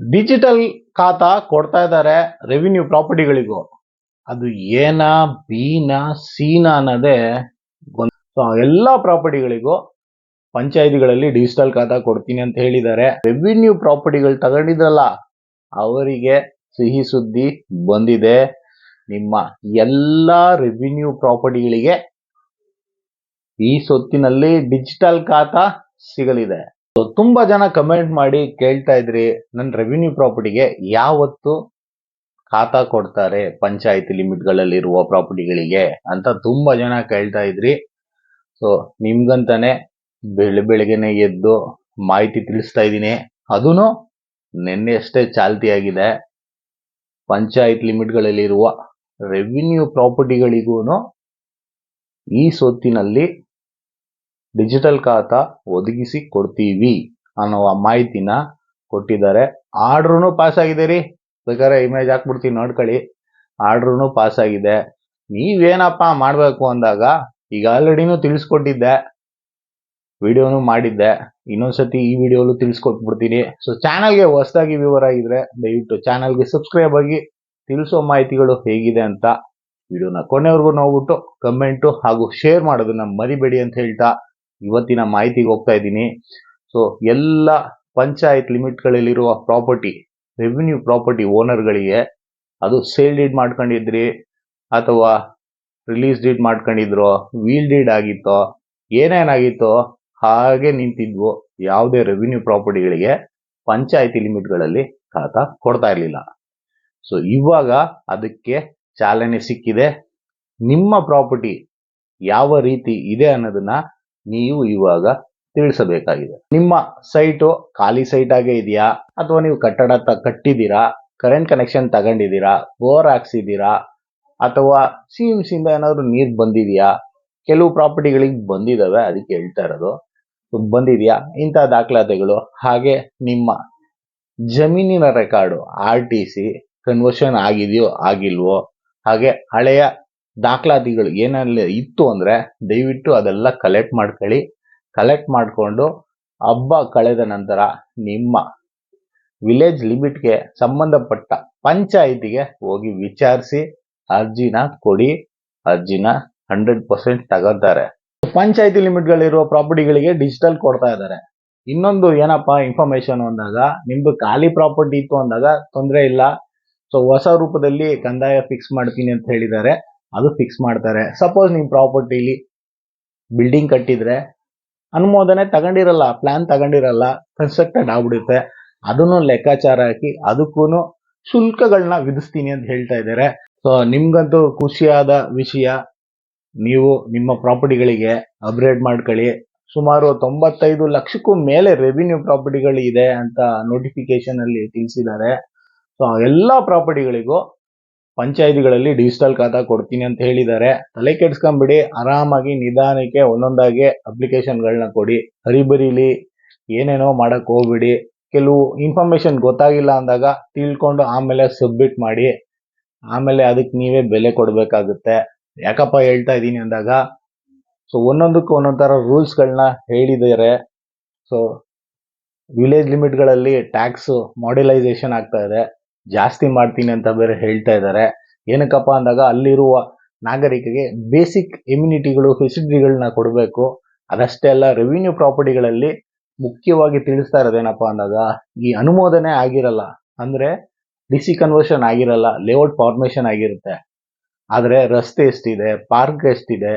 Digital ಖಾತಾ ಕೊಡ್ತಾ ಇದ್ದಾರೆ ರೆವಿನ್ಯೂ ಪ್ರಾಪರ್ಟಿಗಳಿಗೂ ಅದು ಏನಾ, ಬೀನಾ, ಸೀನಾ ಅನ್ನೋದೇ ಸೊ ಎಲ್ಲ ಪ್ರಾಪರ್ಟಿಗಳಿಗೂ ಪಂಚಾಯಿತಿಗಳಲ್ಲಿ ಡಿಜಿಟಲ್ ಖಾತಾ ಕೊಡ್ತೀನಿ ಅಂತ ಹೇಳಿದ್ದಾರೆ. ರೆವಿನ್ಯೂ ಪ್ರಾಪರ್ಟಿಗಳು ತಗೊಂಡಿದ್ರಲ್ಲ, ಅವರಿಗೆ ಸಿಹಿ ಸುದ್ದಿ ಬಂದಿದೆ. ನಿಮ್ಮ ಎಲ್ಲ ರೆವಿನ್ಯೂ ಪ್ರಾಪರ್ಟಿಗಳಿಗೆ ಈ ಸೊತ್ತಿನಲ್ಲಿ ಡಿಜಿಟಲ್ ಖಾತಾ ಸಿಗಲಿದೆ. ತುಂಬಾ ಜನ ಕಮೆಂಟ್ ಮಾಡಿ ಕೇಳ್ತಾ ಇದ್ರಿ ನನ್ನ ರೆವಿನ್ಯೂ ಪ್ರಾಪರ್ಟಿಗೆ ಯಾವತ್ತು ಖಾತಾ ಕೊಡ್ತಾರೆ ಪಂಚಾಯತಿ ಲಿಮಿಟ್ಗಳಲ್ಲಿರುವ ಪ್ರಾಪರ್ಟಿಗಳಿಗೆ ಅಂತ ತುಂಬಾ ಜನ ಕೇಳ್ತಾ ಇದ್ರಿ. ಸೊ ನಿಮ್ಗಂತಾನೆ ಬೆಳ, ಬೆಳಗ್ಗೆನೆ ಎದ್ದು ಮಾಹಿತಿ ತಿಳಿಸ್ತಾ ಇದ್ದೀನಿ. ಅದೂ ನಿನ್ನೆ ಅಷ್ಟೇ ಚಾಲ್ತಿಯಾಗಿದೆ ಪಂಚಾಯತ್ ಲಿಮಿಟ್ಗಳಲ್ಲಿರುವ ರೆವಿನ್ಯೂ ಪ್ರಾಪರ್ಟಿಗಳಿಗೂ ಈ ಸೊತ್ತಿನಲ್ಲಿ ಡಿಜಿಟಲ್ ಖಾತಾ ಒದಗಿಸಿ ಕೊಡ್ತೀವಿ ಅನ್ನುವ ಮಾಹಿತಿನ ಕೊಟ್ಟಿದ್ದಾರೆ. ಆರ್ಡ್ರೂ ಪಾಸ್ ಆಗಿದೆ ರೀ. ಬೇಕಾದ್ರೆ ಇಮೇಜ್ ಹಾಕ್ಬಿಡ್ತೀನಿ ನೋಡ್ಕೊಳ್ಳಿ. ಆರ್ಡ್ರೂ ಪಾಸ್ ಆಗಿದೆ. ನೀವೇನಪ್ಪ ಮಾಡಬೇಕು ಅಂದಾಗ ಈಗ ಆಲ್ರೆಡಿನೂ ತಿಳಿಸ್ಕೊಟ್ಟಿದ್ದೆ. ವಿಡಿಯೋನು ಮಾಡಿದ್ದೆ. ಇನ್ನೊಂದ್ಸತಿ ಈ ವಿಡಿಯೋಲು ತಿಳಿಸ್ಕೊಟ್ಬಿಡ್ತೀನಿ. ಸೊ ಚಾನಲ್ಗೆ ಹೊಸದಾಗಿ ವಿವರ ಆಗಿದ್ರೆ ದಯವಿಟ್ಟು ಚಾನಲ್ಗೆ ಸಬ್ಸ್ಕ್ರೈಬ್ ಆಗಿ ತಿಳಿಸೋ ಮಾಹಿತಿಗಳು ಹೇಗಿದೆ ಅಂತ ವಿಡಿಯೋನ ಕೊನೆವರೆಗೂ ನೋಡ್ಬಿಟ್ಟು ಕಮೆಂಟು ಹಾಗೂ ಶೇರ್ ಮಾಡೋದನ್ನ ಮರಿಬೇಡಿ ಅಂತ ಹೇಳ್ತಾ ಇವತ್ತಿನ ಮಾಹಿತಿಗೆ ಹೋಗ್ತಾ ಇದ್ದೀನಿ. ಸೊ ಎಲ್ಲ ಪಂಚಾಯತ್ ಲಿಮಿಟ್ಗಳಲ್ಲಿರುವ ಪ್ರಾಪರ್ಟಿ ರೆವಿನ್ಯೂ ಪ್ರಾಪರ್ಟಿ ಓನರ್ಗಳಿಗೆ ಅದು ಸೇಲ್ ಡೀಡ್ ಮಾಡ್ಕೊಂಡಿದ್ರಿ ಅಥವಾ ರಿಲೀಸ್ ಡೀಡ್ ಮಾಡ್ಕೊಂಡಿದ್ರು ವೀಲ್ ಡೀಡ್ ಆಗಿತ್ತೋ, ಏನೇನಾಗಿತ್ತೋ ಹಾಗೆ ನಿಂತಿದ್ವು ಯಾವುದೇ ರೆವಿನ್ಯೂ ಪ್ರಾಪರ್ಟಿಗಳಿಗೆ ಪಂಚಾಯತಿ ಲಿಮಿಟ್ಗಳಲ್ಲಿ ಖಾತಾ ಕೊಡ್ತಾ ಇರಲಿಲ್ಲ. ಸೊ ಇವಾಗ ಅದಕ್ಕೆ ಚಾಲನೆ ಸಿಕ್ಕಿದೆ. ನಿಮ್ಮ ಪ್ರಾಪರ್ಟಿ ಯಾವ ರೀತಿ ಇದೆ ಅನ್ನೋದನ್ನ ನೀವು ಇವಾಗ ತಿಳಿಸಬೇಕಾಗಿದೆ. ನಿಮ್ಮ ಸೈಟು ಖಾಲಿ ಸೈಟ್ ಆಗೇ ಇದೆಯಾ? ಅಥವಾ ನೀವು ಕಟ್ಟಡ ತ, ಕಟ್ಟಿದ್ದೀರಾ? ಕರೆಂಟ್ ಕನೆಕ್ಷನ್ ತಗೊಂಡಿದ್ದೀರಾ? ಬೋರ್ ಹಾಕ್ಸಿದ್ದೀರಾ? ಅಥವಾ ಸಿ ಎಂ ಸಿಯಿಂದ ಏನಾದರೂ ನೀರು ಬಂದಿದೆಯಾ? ಕೆಲವು ಪ್ರಾಪರ್ಟಿಗಳಿಗೆ ಬಂದಿದ್ದಾವೆ ಅದಕ್ಕೆ ಹೇಳ್ತಾ ಇರೋದು. ಬಂದಿದೆಯಾ? ಇಂಥ ದಾಖಲಾತಿಗಳು. ಹಾಗೆ ನಿಮ್ಮ ಜಮೀನಿನ record R T C conversion ಆಗಿದೆಯೋ, ಆಗಿಲ್ವೋ, ಹಾಗೆ ಹಳೆಯ ದಾಖಲಾತಿಗಳು ಏನೆಲ್ಲ ಇತ್ತು ಅಂದರೆ ದಯವಿಟ್ಟು ಅದೆಲ್ಲ ಕಲೆಕ್ಟ್ ಮಾಡ್ಕೊಳ್ಳಿ. ಕಲೆಕ್ಟ್ ಮಾಡಿಕೊಂಡು ಹಬ್ಬ ಕಳೆದ ನಂತರ ನಿಮ್ಮ ವಿಲೇಜ್ ಲಿಮಿಟ್ಗೆ ಸಂಬಂಧಪಟ್ಟ ಪಂಚಾಯಿತಿಗೆ ಹೋಗಿ ವಿಚಾರಿಸಿ ಅರ್ಜಿನ ಕೊಡಿ. ಅರ್ಜಿನ ಹಂಡ್ರೆಡ್ ಪರ್ಸೆಂಟ್ ತಗೋತಾರೆ. ಪಂಚಾಯಿತಿ ಲಿಮಿಟ್ಗಳಿರುವ ಪ್ರಾಪರ್ಟಿಗಳಿಗೆ ಡಿಜಿಟಲ್ ಕೊಡ್ತಾ ಇದ್ದಾರೆ. ಇನ್ನೊಂದು ಏನಪ್ಪ ಇನ್ಫಾರ್ಮೇಶನ್ ಅಂದಾಗ ನಿಮ್ದು ಖಾಲಿ ಪ್ರಾಪರ್ಟಿ ಇತ್ತು ಅಂದಾಗ ತೊಂದರೆ ಇಲ್ಲ. ಸೊ ಹೊಸ ರೂಪದಲ್ಲಿ ಕಂದಾಯ ಫಿಕ್ಸ್ ಮಾಡ್ತೀನಿ ಅಂತ ಹೇಳಿದ್ದಾರೆ. ಅದು ಫಿಕ್ಸ್ ಮಾಡ್ತಾರೆ. ಸಪೋಸ್ ನಿಮ್ಮ ಪ್ರಾಪರ್ಟಿಲಿ ಬಿಲ್ಡಿಂಗ್ ಕಟ್ಟಿದ್ರೆ, ಅನುಮೋದನೆ ತಗೊಂಡಿರಲ್ಲ ಪ್ಲಾನ್ ತಗೊಂಡಿರಲ್ಲ ಕನ್ಸ್ಟ್ರಕ್ಟೆಡ್ ಆಗ್ಬಿಡುತ್ತೆ. ಅದನ್ನು ಲೆಕ್ಕಾಚಾರ ಹಾಕಿ ಅದಕ್ಕೂ ಶುಲ್ಕಗಳನ್ನ ವಿಧಿಸ್ತೀನಿ ಅಂತ ಹೇಳ್ತಾ ಇದ್ದಾರೆ. ಸೊ ನಿಮ್ಗಂತೂ ಖುಷಿಯಾದ ವಿಷಯ, ನೀವು ನಿಮ್ಮ ಪ್ರಾಪರ್ಟಿಗಳಿಗೆ ಅಪ್ಗ್ರೇಡ್ ಮಾಡ್ಕೊಳ್ಳಿ. ಸುಮಾರು ತೊಂಬತ್ತೈದು ಲಕ್ಷಕ್ಕೂ ಮೇಲೆ ರೆವಿನ್ಯೂ ಪ್ರಾಪರ್ಟಿಗಳು ಇದೆ ಅಂತ ನೋಟಿಫಿಕೇಶನ್ ಅಲ್ಲಿ ತಿಳಿಸಿದ್ದಾರೆ. ಸೊ ಎಲ್ಲ ಪ್ರಾಪರ್ಟಿಗಳಿಗೂ ಪಂಚಾಯತಿಗಳಲ್ಲಿ ಡಿಜಿಟಲ್ ಖಾತಾ ಕೊಡ್ತೀನಿ ಅಂತ ಹೇಳಿದ್ದಾರೆ. ತಲೆ ಕೆಡ್ಸ್ಕೊಂಬಿಡಿ, ಆರಾಮಾಗಿ ನಿಧಾನಕ್ಕೆ ಒಂದೊಂದಾಗಿ ಅಪ್ಲಿಕೇಶನ್ಗಳನ್ನ ಕೊಡಿ. ಹರಿಬರಿಲಿ ಏನೇನೋ ಮಾಡಕ್ ಹೋಗ್ಬಿಡಿ. ಕೆಲವು ಇನ್ಫಾರ್ಮೇಶನ್ ಗೊತ್ತಾಗಿಲ್ಲ ಅಂದಾಗ ತಿಳ್ಕೊಂಡು ಆಮೇಲೆ ಸಬ್ಮಿಟ್ ಮಾಡಿ. ಆಮೇಲೆ ಅದಕ್ಕೆ ನೀವೇ ಬೆಲೆ ಕೊಡಬೇಕಾಗುತ್ತೆ. ಯಾಕಪ್ಪ ಹೇಳ್ತಾ ಇದ್ದೀನಿ ಅಂದಾಗ, ಸೊ ಒಂದೊಂದಕ್ಕೂ ಒಂದೊಂದು ಥರ ರೂಲ್ಸ್ಗಳನ್ನ ಹೇಳಿದ್ದಾರೆ. ಸೊ ವಿಲೇಜ್ ಲಿಮಿಟ್ಗಳಲ್ಲಿ ಟ್ಯಾಕ್ಸು ಮಾಡ್ಯುಲೈಸೇಷನ್ ಆಗ್ತಾ ಇದೆ. ಜಾಸ್ತಿ ಮಾಡ್ತೀನಿ ಅಂತ ಬೇರೆ ಹೇಳ್ತಾ ಇದ್ದಾರೆ ಏನಕ್ಕಪ್ಪ ಅಂದಾಗ ಅಲ್ಲಿರುವ ನಾಗರಿಕರಿಗೆ ಬೇಸಿಕ್ ಇಮ್ಯುನಿಟಿಗಳು ಫೆಸಿಲಿಟಿಗಳನ್ನ ಕೊಡಬೇಕು. ಅದಷ್ಟೇ ಅಲ್ಲ ರೆವಿನ್ಯೂ ಪ್ರಾಪರ್ಟಿಗಳಲ್ಲಿ ಮುಖ್ಯವಾಗಿ ತಿಳಿಸ್ತಾ ಇರೋದೇನಪ್ಪ ಅಂದಾಗ ಈ ಅನುಮೋದನೆ ಆಗಿರಲ್ಲ. ಅಂದ್ರೆ ಡಿಸಿ ಕನ್ವರ್ಷನ್ ಆಗಿರಲ್ಲ ಲೇಔಟ್ ಫಾರ್ಮೇಷನ್ ಆಗಿರುತ್ತೆ. ಆದರೆ ರಸ್ತೆ ಎಷ್ಟಿದೆ ಪಾರ್ಕ್ ಎಷ್ಟಿದೆ,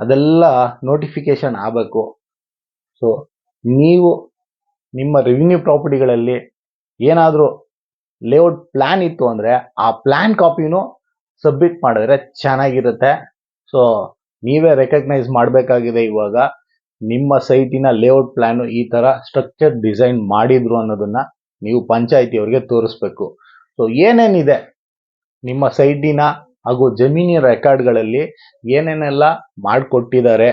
ಅದೆಲ್ಲ ನೋಟಿಫಿಕೇಶನ್ ಆಗಬೇಕು. ಸೊ ನೀವು ನಿಮ್ಮ ರೆವಿನ್ಯೂ ಪ್ರಾಪರ್ಟಿಗಳಲ್ಲಿ ಏನಾದರೂ ಲೇಔಟ್ ಪ್ಲಾನ್ ಇತ್ತು ಅಂದರೆ ಆ ಪ್ಲಾನ್ ಕಾಪಿನೂ ಸಬ್ಮಿಟ್ ಮಾಡಿದ್ರೆ ಚೆನ್ನಾಗಿರುತ್ತೆ. ಸೊ ನೀವೇ ರೆಕಗ್ನೈಸ್ ಮಾಡಬೇಕಾಗಿದೆ ಇವಾಗ. ನಿಮ್ಮ ಸೈಟಿನ ಲೇಔಟ್ ಪ್ಲಾನ್ ಈ ಥರ ಸ್ಟ್ರಕ್ಚರ್ ಡಿಸೈನ್ ಮಾಡಿದ್ರು ಅನ್ನೋದನ್ನ ನೀವು ಪಂಚಾಯತಿಯವ್ರಿಗೆ ತೋರಿಸ್ಬೇಕು. ಸೊ ಏನೇನಿದೆ? ನಿಮ್ಮ ಸೈಟಿನ ಹಾಗೂ ಜಮೀನಿನ ರೆಕಾರ್ಡ್ಗಳಲ್ಲಿ ಏನೇನೆಲ್ಲ ಮಾಡಿಕೊಟ್ಟಿದ್ದಾರೆ?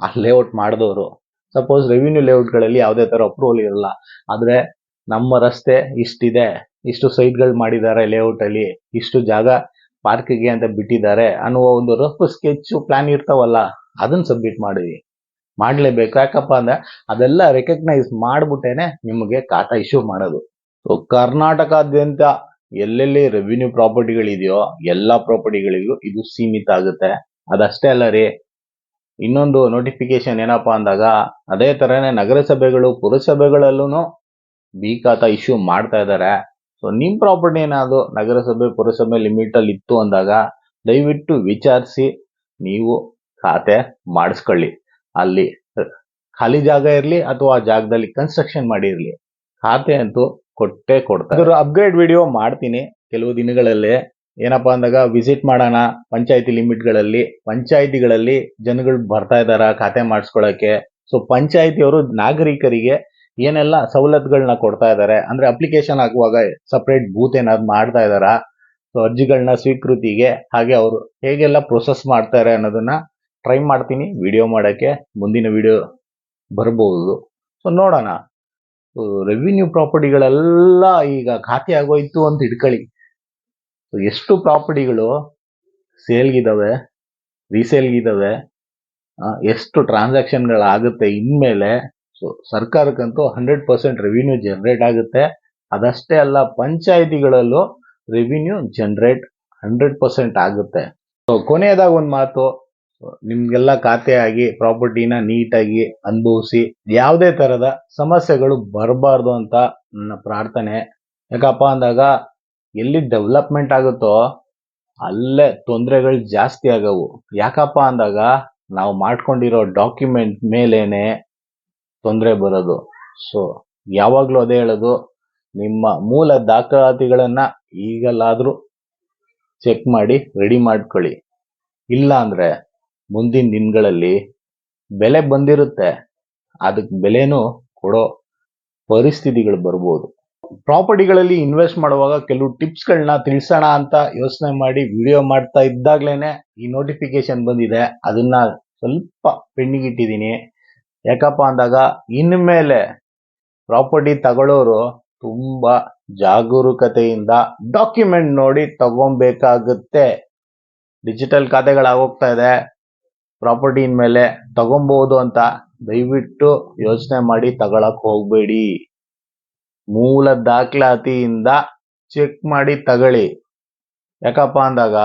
ಆ ಲೇಔಟ್ ಮಾಡಿದವರು. ಸಪೋಸ್ ರೆವಿನ್ಯೂ ಲೇಔಟ್ಗಳಲ್ಲಿ ಯಾವುದೇ ಥರ ಅಪ್ರೂವಲ್ ಇರಲ್ಲ. ಆದರೆ ನಮ್ಮ ರಸ್ತೆ ಇಷ್ಟಿದೆ, ಇಷ್ಟು ಸೈಟ್ಗಳು ಮಾಡಿದ್ದಾರೆ ಲೇಔಟ್ ಅಲ್ಲಿ ಇಷ್ಟು ಜಾಗ ಪಾರ್ಕಿಗೆ ಅಂತ ಬಿಟ್ಟಿದ್ದಾರೆ ಅನ್ನುವ ಒಂದು ರಫ್ ಸ್ಕೆಚ್ ಪ್ಲಾನ್ ಇರ್ತಾವಲ್ಲ, ಅದನ್ನ ಸಬ್ಮಿಟ್ ಮಾಡಿ ಮಾಡಲೇಬೇಕು. ಯಾಕಪ್ಪ ಅಂದ್ರೆ ಅದೆಲ್ಲ ರೆಕಗ್ನೈಸ್ ಮಾಡ್ಬಿಟ್ಟೇನೆ ನಿಮಗೆ ಖಾತಾ ಇಶ್ಯೂ ಮಾಡೋದು. ಸೊ ಕರ್ನಾಟಕಾದ್ಯಂತ ಎಲ್ಲೆಲ್ಲಿ ರೆವಿನ್ಯೂ ಪ್ರಾಪರ್ಟಿಗಳಿದೆಯೋ, ಎಲ್ಲಾ ಪ್ರಾಪರ್ಟಿಗಳಿಗೂ ಇದು ಸೀಮಿತ ಆಗುತ್ತೆ. ಅದಷ್ಟೇ ಅಲ್ಲ ರೀ, ಇನ್ನೊಂದು ನೋಟಿಫಿಕೇಶನ್ ಏನಪ್ಪಾ ಅಂದಾಗ, ಅದೇ ತರನೇ ನಗರಸಭೆಗಳು ಪುರಸಭೆಗಳಲ್ಲೂ ಬಿ ಖಾತಾ ಇಶ್ಯೂ ಮಾಡ್ತಾ ಇದ್ದಾರೆ ಸೊ ನಿಮ್ ಪ್ರಾಪರ್ಟಿ ಏನಾದ್ರು ನಗರಸಭೆ, ಪುರಸಭೆ ಲಿಮಿಟ್ ಅಲ್ಲಿ ಇತ್ತು ಅಂದಾಗ ದಯವಿಟ್ಟು ವಿಚಾರಿಸಿ, ನೀವು ಖಾತೆ ಮಾಡಿಸ್ಕೊಳ್ಳಿ. ಅಲ್ಲಿ ಖಾಲಿ ಜಾಗ ಇರಲಿ ಅಥವಾ ಆ ಜಾಗದಲ್ಲಿ ಕನ್ಸ್ಟ್ರಕ್ಷನ್ ಮಾಡಿರ್ಲಿ ಖಾತೆ ಅಂತೂ ಕೊಟ್ಟೆ ಕೊಡ್ತಾರೆ. ಇದ್ರ ಅಪ್ಗ್ರೇಡ್ ವಿಡಿಯೋ ಮಾಡ್ತೀನಿ. ಕೆಲವು ದಿನಗಳಲ್ಲಿ ಏನಪ್ಪಾ ಅಂದಾಗ ವಿಸಿಟ್ ಮಾಡೋಣ, ಪಂಚಾಯತಿ ಲಿಮಿಟ್ಗಳಲ್ಲಿ ಪಂಚಾಯತಿಗಳಲ್ಲಿ ಜನಗಳು ಬರ್ತಾ ಇದ್ದಾರಾ ಖಾತೆ ಮಾಡಿಸ್ಕೊಳಕ್ಕೆ ಸೊ ಪಂಚಾಯತಿಯವರು ನಾಗರಿಕರಿಗೆ ಏನೆಲ್ಲ ಸವಲತ್ತುಗಳನ್ನ ಕೊಡ್ತಾ ಇದ್ದಾರೆ ಅಂದ್ರೆ ಅಪ್ಲಿಕೇಶನ್ ಹಾಕುವಾಗ ಸಪ್ರೇಟ್ ಬೂತ್ ಏನಾದ್ರು ಮಾಡ್ತಾ ಇದ್ದಾರಾ ಸೊ ಅರ್ಜಿಗಳನ್ನ ಸ್ವೀಕೃತಿಗೆ ಹಾಗೆ ಅವರು ಹೇಗೆಲ್ಲ ಪ್ರೊಸೆಸ್ ಮಾಡ್ತಾರೆ ಅನ್ನೋದನ್ನ ಟ್ರೈ ಮಾಡ್ತೀನಿ. ವಿಡಿಯೋ ಮಾಡೋಕ್ಕೆ ಮುಂದಿನ ವಿಡಿಯೋ ಬರ್ಬೋದು. ಸೊ ನೋಡೋಣ. ರೆವಿನ್ಯೂ ಪ್ರಾಪರ್ಟಿಗಳೆಲ್ಲ ಈಗ ಖಾತೆ ಆಗೋಯ್ತು ಅಂತ ಇಟ್ಕೊಳ್ಳಿ ಎಷ್ಟು ಪ್ರಾಪರ್ಟಿಗಳು ಸೇಲ್ಗಿದ್ದಾವೆ ರೀಸೇಲ್ಗಿದ್ದಾವೆ ಎಷ್ಟು ಟ್ರಾನ್ಸಾಕ್ಷನ್ಗಳಾಗುತ್ತೆ ಇನ್ಮೇಲೆ ಸೊ ಸರ್ಕಾರಕ್ಕಂತೂ ಹಂಡ್ರೆಡ್ ಪರ್ಸೆಂಟ್ ರೆವಿನ್ಯೂ ಜನರೇಟ್ ಆಗುತ್ತೆ. ಅದಷ್ಟೇ ಅಲ್ಲ, ಪಂಚಾಯಿತಿಗಳಲ್ಲೂ ರೆವಿನ್ಯೂ ಜನರೇಟ್ ಹಂಡ್ರೆಡ್ ಪರ್ಸೆಂಟ್ ಆಗುತ್ತೆ. ಸೊ ಕೊನೆಯದಾಗ ಒಂದು ಮಾತು. ನಿಮ್ಗೆಲ್ಲ ಖಾತೆ ಆಗಿ ಪ್ರಾಪರ್ಟಿನ ನೀಟಾಗಿ ಅನುಭವಿಸಿ, ಯಾವುದೇ ತರದ ಸಮಸ್ಯೆಗಳು ಬರಬಾರ್ದು ಅಂತ ನನ್ನ ಪ್ರಾರ್ಥನೆ. ಯಾಕಪ್ಪ ಅಂದಾಗ, ಎಲ್ಲಿ ಡೆವಲಪ್ಮೆಂಟ್ ಆಗುತ್ತೋ, ಅಲ್ಲೇ ತೊಂದರೆಗಳು ಜಾಸ್ತಿ ಆಗವು. ಯಾಕಪ್ಪ ಅಂದಾಗ, ನಾವು ಮಾಡ್ಕೊಂಡಿರೋ ಡಾಕ್ಯುಮೆಂಟ್ ಮೇಲೇನೆ ತೊಂದರೆ ಬರೋದು. ಸೊ ಯಾವಾಗಲೂ ಅದೇ ಹೇಳೋದು, ನಿಮ್ಮ ಮೂಲ ದಾಖಲಾತಿಗಳನ್ನು ಈಗಲ್ಲಾದರೂ ಚೆಕ್ ಮಾಡಿ ರೆಡಿ ಮಾಡ್ಕೊಳ್ಳಿ. ಇಲ್ಲ ಅಂದರೆ ಮುಂದಿನ ದಿನಗಳಲ್ಲಿ ಬೆಲೆ ಬಂದಿರುತ್ತೆ. ಅದಕ್ಕೆ ಬೆಲೆನೂ ಕೊಡೋ ಪರಿಸ್ಥಿತಿಗಳು ಬರ್ಬೋದು. ಪ್ರಾಪರ್ಟಿಗಳಲ್ಲಿ ಇನ್ವೆಸ್ಟ್ ಮಾಡುವಾಗ ಕೆಲವು ಟಿಪ್ಸ್ಗಳನ್ನ ತಿಳಿಸೋಣ ಅಂತ ಯೋಚನೆ ಮಾಡಿ ವಿಡಿಯೋ ಮಾಡ್ತಾ ಇದ್ದಾಗಲೇ ಈ ನೋಟಿಫಿಕೇಶನ್ ಬಂದಿದೆ. ಅದನ್ನ ಸ್ವಲ್ಪ ಪೆಂಡಿಂಗ್ ಇಟ್ಟಿದ್ದೀನಿ ಯಾಕಪ್ಪ ಅಂದಾಗ ಇನ್ಮೇಲೆ ಪ್ರಾಪರ್ಟಿ ತಗೊಳ್ಳೋರು ತುಂಬಾ ಜಾಗರೂಕತೆಯಿಂದ ಡಾಕ್ಯುಮೆಂಟ್ ನೋಡಿ ತಗೊಬೇಕಾಗುತ್ತೆ. ಡಿಜಿಟಲ್ ಖಾತೆಗಳಾಗೋಗ್ತಾ ಇದೆ. ಪ್ರಾಪರ್ಟಿ ಇನ್ಮೇಲೆ ತಗೊಬಹುದು ಅಂತ ದಯವಿಟ್ಟು ಯೋಚನೆ ಮಾಡಿ ತಗೊಳಕ್ ಹೋಗ್ಬೇಡಿ. ಮೂಲ ದಾಖಲಾತಿಯಿಂದ ಚೆಕ್ ಮಾಡಿ ತಗೊಳ್ಳಿ. ಯಾಕಪ್ಪ ಅಂದಾಗ